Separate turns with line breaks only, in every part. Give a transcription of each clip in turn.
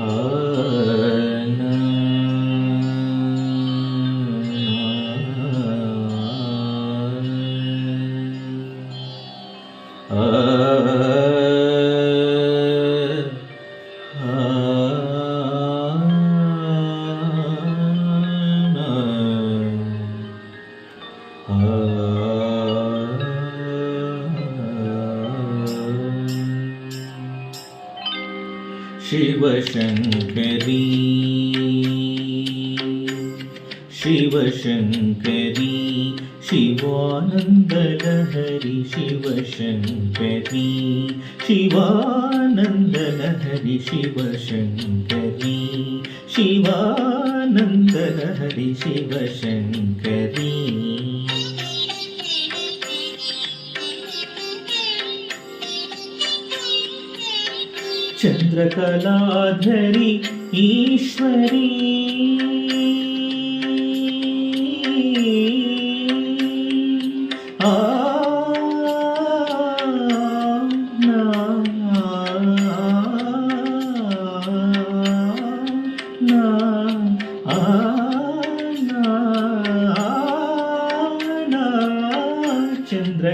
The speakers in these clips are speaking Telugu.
呃 शिवशङ्करी शिवशङ्करी शिवानन्दलहरि शिवशङ्करी शिवानन्दलहरि शिवशङ्करी शिवानन्दलहरि शिवशङ्करी చంద్రకళాధరి ఈశ్వరీ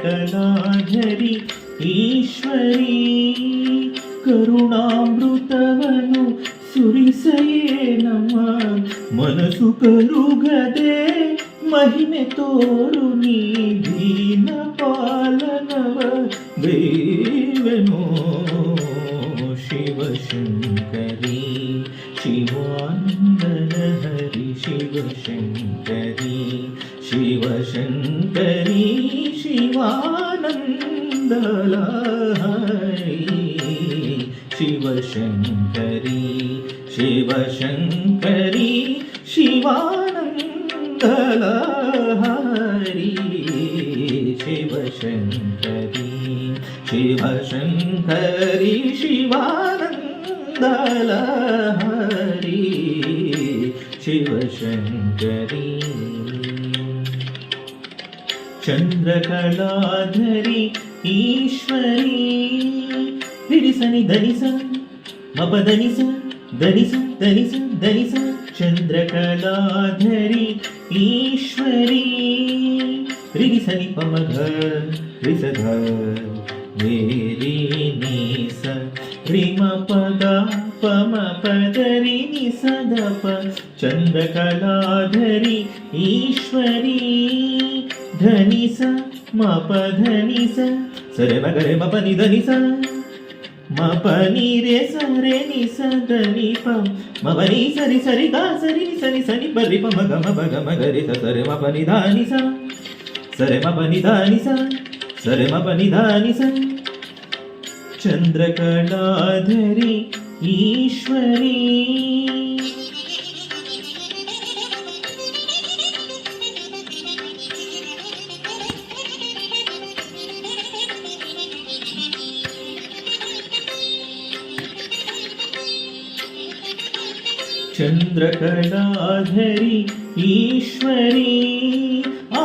చంద్రకళాధరి ఈశ్వరీ ಕರುಣಾಮೃತವನು ಸುರಿಸಯೇ ನಮ್ಮ ಮನಸ್ಸು ಕರುಗದೆ ಮಹಿಮೆ ತೋರು ನೀ ದೀನ ಪಾಲನವ ದೇವನೋ ಶಿವಶಂಕರಿ ಶಿವಾನಂದನ ಹರಿ ಶಿವಶಂಕರಿ ಶಿವಶಂಕರಿ ಶಿವಾನಂದಲ शिवशङ्करी शिवशङ्करी शिवानन्दलहरी शिवशङ्करी शिवशङ्करी शिवानन्दलहरी शिवशङ्करी। चन्द्रकलाधरी ईश्वरी విడిసని ధనిస మప ధనిస ధనిస ధనిస ధనిస చంద్రకళాధరి ఈశ్వరి. రిగిసని పమఘ రిసఘ వేరి నీస రిమ పద పమ పదరి నిసదప చంద్రకళాధరి ఈశ్వరి. ధనిస మప ధనిస సరే మగరే మప నిధనిస ధనిస రే సరే ని సదని ప. మప సరి సరి గా సరి ని సని సని పరి పమ గమ మప గ మగ రి సరే మప ని ధాని స. సరే మప ని ధాని స. సరే మప ని ధాని స. చంద్రకళాధరి ఈశ్వరీ. चन्द्रकलाधरी ईश्वरी आ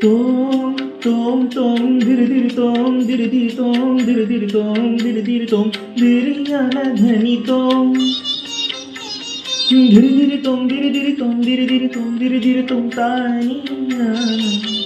তোম তোম তোম, ধীরে ধীরে তোম, ধীরে ধীরে তোম, ধীরে ধীরে তোম, ধীরে ধীরে তোম, ধীরে আনা ধনি তোম। ধীরে ধীরে তোম, ধীরে ধীরে তোম, ধীরে ধীরে তোম, ধীরে ধীরে তোম তানি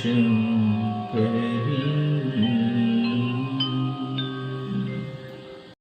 Krishna